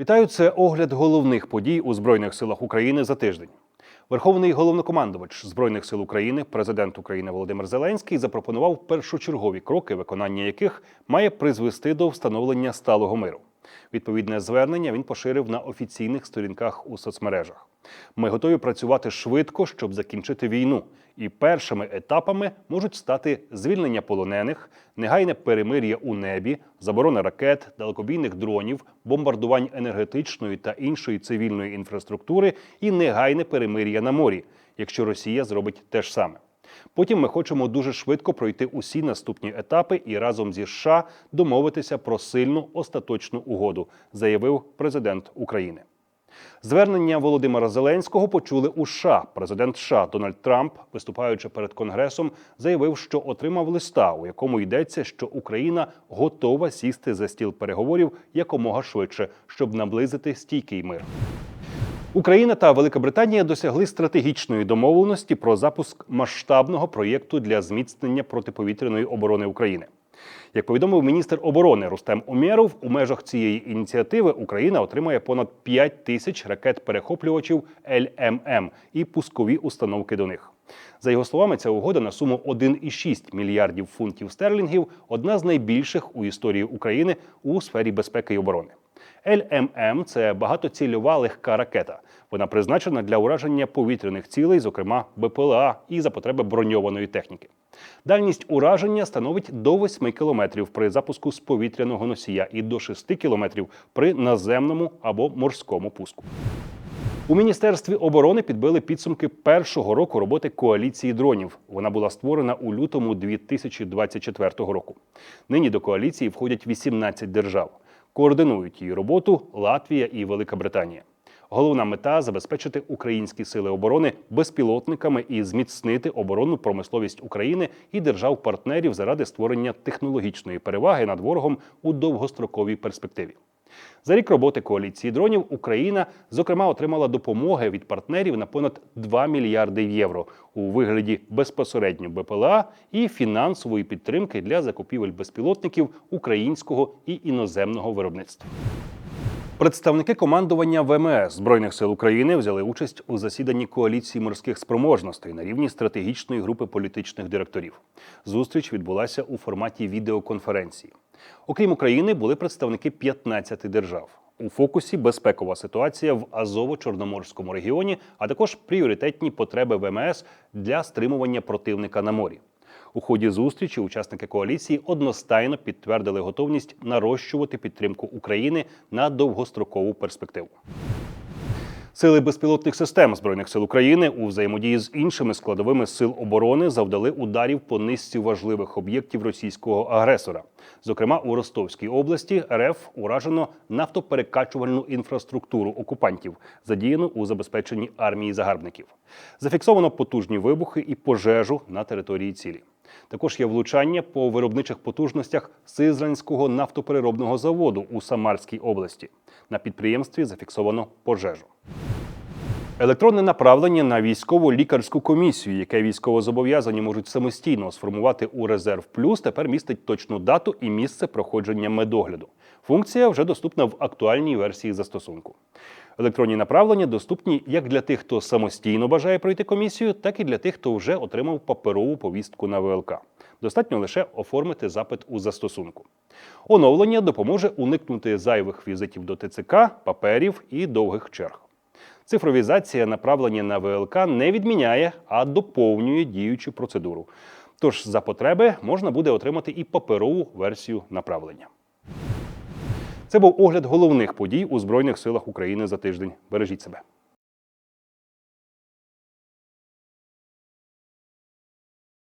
Вітаю, це огляд головних подій у Збройних силах України за тиждень. Верховний головнокомандувач Збройних сил України, президент України Володимир Зеленський, запропонував першочергові кроки, виконання яких має призвести до встановлення сталого миру. Відповідне звернення він поширив на офіційних сторінках у соцмережах. Ми готові працювати швидко, щоб закінчити війну. І першими етапами можуть стати звільнення полонених, негайне перемир'я у небі, заборона ракет, далекобійних дронів, бомбардувань енергетичної та іншої цивільної інфраструктури і негайне перемир'я на морі, якщо Росія зробить те ж саме. Потім ми хочемо дуже швидко пройти усі наступні етапи і разом зі США домовитися про сильну остаточну угоду, заявив президент України. Звернення Володимира Зеленського почули у США. Президент США Дональд Трамп, виступаючи перед Конгресом, заявив, що отримав листа, у якому йдеться, що Україна готова сісти за стіл переговорів якомога швидше, щоб наблизити стійкий мир. Україна та Велика Британія досягли стратегічної домовленості про запуск масштабного проєкту для зміцнення протиповітряної оборони України. Як повідомив міністр оборони Рустем Умєров, у межах цієї ініціативи Україна отримає понад 5 тисяч ракет-перехоплювачів ЛММ і пускові установки до них. За його словами, ця угода на суму 1,6 мільярдів фунтів стерлінгів одна з найбільших у історії України у сфері безпеки і оборони. ЛММ це багатоцільова легка ракета. Вона призначена для ураження повітряних цілей, зокрема БПЛА, і за потреби броньованої техніки. Дальність ураження становить до 8 кілометрів при запуску з повітряного носія і до 6 кілометрів при наземному або морському пуску. У міністерстві оборони підбили підсумки першого року роботи коаліції дронів. Вона була створена у лютому 2024 року. Нині до коаліції входять 18 держав. Координують її роботу Латвія і Велика Британія. Головна мета забезпечити українські сили оборони безпілотниками і зміцнити оборонну промисловість України і держав-партнерів заради створення технологічної переваги над ворогом у довгостроковій перспективі. За рік роботи коаліції дронів Україна, зокрема, отримала допомоги від партнерів на понад 2 мільярди євро у вигляді безпосередньо БПЛА і фінансової підтримки для закупівель безпілотників українського і іноземного виробництва. Представники командування ВМС Збройних сил України взяли участь у засіданні коаліції морських спроможностей на рівні стратегічної групи політичних директорів. Зустріч відбулася у форматі відеоконференції. Окрім України, були представники 15 держав. У фокусі безпекова ситуація в Азово-Чорноморському регіоні, а також пріоритетні потреби ВМС для стримування противника на морі. У ході зустрічі учасники коаліції одностайно підтвердили готовність нарощувати підтримку України на довгострокову перспективу. Сили безпілотних систем збройних сил України у взаємодії з іншими складовими сил оборони завдали ударів по низці важливих об'єктів російського агресора. Зокрема, у Ростовській області РФ уражено нафтоперекачувальну інфраструктуру окупантів, задіяну у забезпеченні армії загарбників. Зафіксовано потужні вибухи і пожежу на території цілі. Також є влучання по виробничих потужностях Сизранського нафтопереробного заводу у Самарській області. На підприємстві зафіксовано пожежу. Електронне направлення на військову лікарську комісію, яке військовозобов'язані можуть самостійно сформувати у резерв плюс, тепер містить точну дату і місце проходження медогляду. Функція вже доступна в актуальній версії застосунку. Електронні направлення доступні як для тих, хто самостійно бажає пройти комісію, так і для тих, хто вже отримав паперову повістку на ВЛК. Достатньо лише оформити запит у застосунку. Оновлення допоможе уникнути зайвих візитів до ТЦК, паперів і довгих черг. Цифровізація направлення на ВЛК не відміняє, а доповнює діючу процедуру. Тож за потреби можна буде отримати і паперову версію направлення. Це був огляд головних подій у Збройних силах України за тиждень. Бережіть себе.